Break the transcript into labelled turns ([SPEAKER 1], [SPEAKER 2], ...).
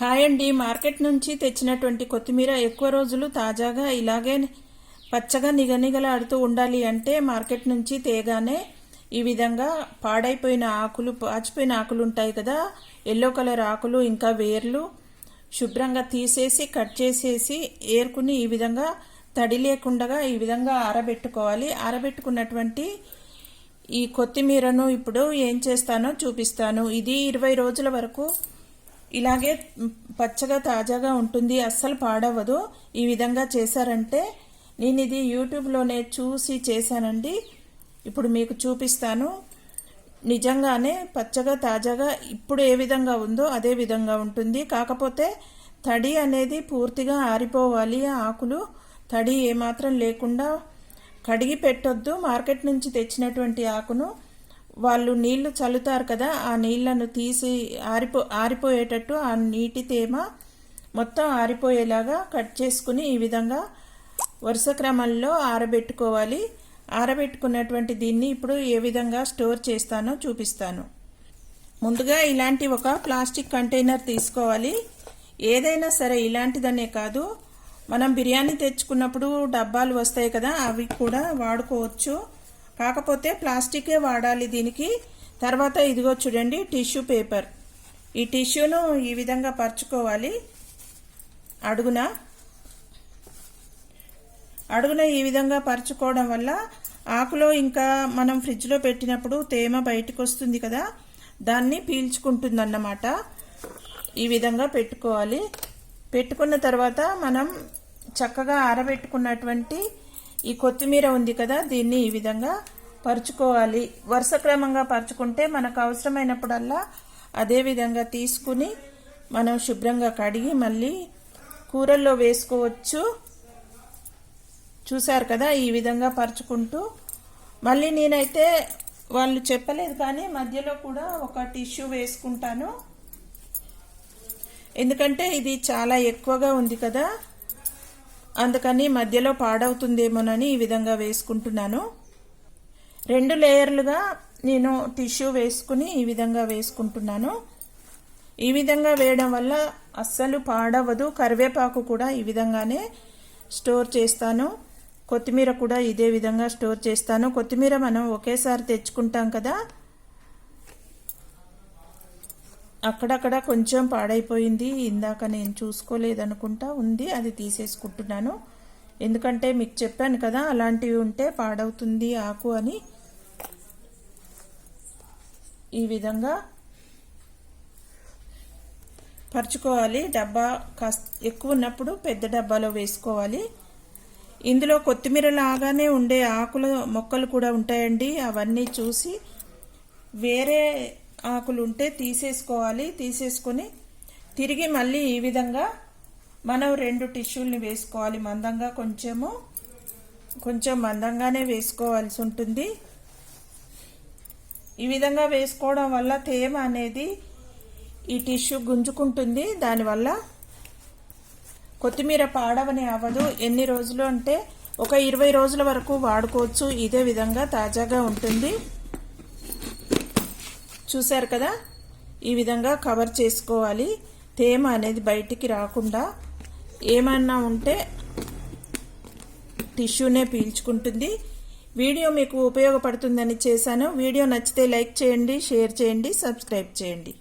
[SPEAKER 1] Hi అండి. Market నుంచి తెచ్చినటువంటి కొత్తిమీర ఎక్కువ రోజులు తాజాగా ఇలాగే పచ్చగా నిగనిగలాడుతూ ఉండాలి అంటే మార్కెట్ నుంచి తేగానే ఈ విధంగా పాడైపోయిన ఆకులు పాచిపోయిన ఆకులు ఉంటాయి కదా. ఎల్లో కలర్ ఆకులు ఇంకా వేర్లు శుభ్రంగా తీసేసి కట్ చేసేసి ఏరుకుని ఈ విధంగా తడి లేకుండా ఈ విధంగా ఆరబెట్టుకోవాలి. ఆరబెట్టుకున్నటువంటి ఈ కొత్తిమీరను ఇప్పుడు ఏం చేస్తానో చూపిస్తాను. ఇది ఇరవై రోజుల వరకు ఇలాగే పచ్చగా తాజాగా ఉంటుంది అస్సలు పాడవదు ఈ విధంగా చేశారంటే నేను ఇది యూట్యూబ్లోనే చూసి చేశానండి. ఇప్పుడు మీకు చూపిస్తాను. నిజంగానే పచ్చగా తాజాగా ఇప్పుడు ఏ విధంగా ఉందో అదే విధంగా ఉంటుంది. కాకపోతే తడి అనేది పూర్తిగా ఆరిపోవాలి. ఆకులు తడి ఏమాత్రం లేకుండా కడిగి పెట్టొద్దు. మార్కెట్ నుంచి తెచ్చినటువంటి ఆకును వాళ్ళు నీళ్ళు చల్లుతారు కదా ఆ నీళ్ళను తీసి ఆరిపో ఆరిపోయేటట్టు ఆ నీటి తేమ మొత్తం ఆరిపోయేలాగా కట్ చేసుకుని ఈ విధంగా వరుస క్రమంలో ఆరబెట్టుకోవాలి. ఆరబెట్టుకున్నటువంటి దీన్ని ఇప్పుడు ఏ విధంగా స్టోర్ చేస్తానో చూపిస్తాను. ముందుగా ఇలాంటి ఒక ప్లాస్టిక్ కంటైనర్ తీసుకోవాలి. ఏదైనా సరే ఇలాంటిదనే కాదు. మనం బిర్యానీ తెచ్చుకున్నప్పుడు డబ్బాలు వస్తాయి కదా అవి కూడా వాడుకోవచ్చు. కాకపోతే ప్లాస్టికే వాడాలి దీనికి. తర్వాత ఇదిగో చూడండి టిష్యూ పేపర్. ఈ టిష్యూను ఈ విధంగా పరుచుకోవాలి. అడుగున. అడుగున ఈ విధంగా పరుచుకోవడం వల్ల ఆకులో ఇంకా మనం ఫ్రిడ్జ్లో పెట్టినప్పుడు తేమ బయటకు వస్తుంది కదా దాన్ని పీల్చుకుంటుంది అన్నమాట ఈ విధంగా పెట్టుకోవాలి. పెట్టుకున్న తర్వాత మనం చక్కగా ఆరబెట్టుకున్నటువంటి ఈ కొత్తిమీర ఉంది కదా దీన్ని ఈ విధంగా పరుచుకోవాలి. వరుస క్రమంగా పరుచుకుంటే మనకు అవసరమైనప్పుడల్లా అదే విధంగా తీసుకుని మనం శుభ్రంగా కడిగి మళ్ళీ కూరల్లో వేసుకోవచ్చు. చూశారు కదా ఈ విధంగా పరుచుకుంటూ మళ్ళీ నేనైతే వాళ్ళు చెప్పలేదు కానీ మధ్యలో కూడా ఒక టిష్యూ వేసుకుంటాను. ఎందుకంటే ఇది చాలా ఎక్కువగా ఉంది కదా అందుకని మధ్యలో పాడవుతుందేమోనని ఈ విధంగా వేసుకుంటున్నాను. రెండు లేయర్లుగా నేను టిష్యూ వేసుకుని ఈ విధంగా వేసుకుంటున్నాను. ఈ విధంగా వేయడం వల్ల అస్సలు పాడవదు. కరివేపాకు కూడా ఈ విధంగానే స్టోర్ చేస్తాను. కొత్తిమీర కూడా ఇదే విధంగా స్టోర్ చేస్తాను. కొత్తిమీర మనం ఒకేసారి తెచ్చుకుంటాం కదా అక్కడక్కడ కొంచెం పాడైపోయింది. ఇందాక నేను చూసుకోలేదనుకుంటా ఉంది. అది తీసేసుకుంటున్నాను. ఎందుకంటే మీకు చెప్పాను కదా అలాంటివి ఉంటే పాడవుతుంది ఆకు అని. ఈ విధంగా పరుచుకోవాలి. డబ్బా కాస్త ఎక్కువ ఉన్నప్పుడు పెద్ద డబ్బాలో వేసుకోవాలి. ఇందులో కొత్తిమీర లాగానే ఉండే ఆకుల మొక్కలు కూడా ఉంటాయండి. అవన్నీ చూసి వేరే ఆకులు ఉంటే తీసేసుకోవాలి. తీసేసుకొని తిరిగి మళ్ళీ ఈ విధంగా మనం రెండు టిష్యూల్ని వేసుకోవాలి. మందంగా కొంచెము కొంచెం మందంగానే వేసుకోవాల్సి ఉంటుంది. ఈ విధంగా వేసుకోవడం వల్ల తేమ అనేది ఈ టిష్యూ గుంజుకుంటుంది. దానివల్ల కొత్తిమీర పాడవని అవ్వదు. ఎన్ని రోజులు అంటే ఒక ఇరవై రోజుల వరకు వాడుకోవచ్చు. ఇదే విధంగా తాజాగా ఉంటుంది. చూశారు కదా? ఈ విధంగా కవర్ చేసుకోవాలి. తేమ అనేది బయటికి రాకుండా ఏమన్నా ఉంటే టిష్యూనే పీల్చుకుంటుంది. వీడియో మీకు ఉపయోగపడుతుందని చేశాను. వీడియో నచ్చితే లైక్ చేయండి షేర్ చేయండి సబ్స్క్రైబ్ చేయండి.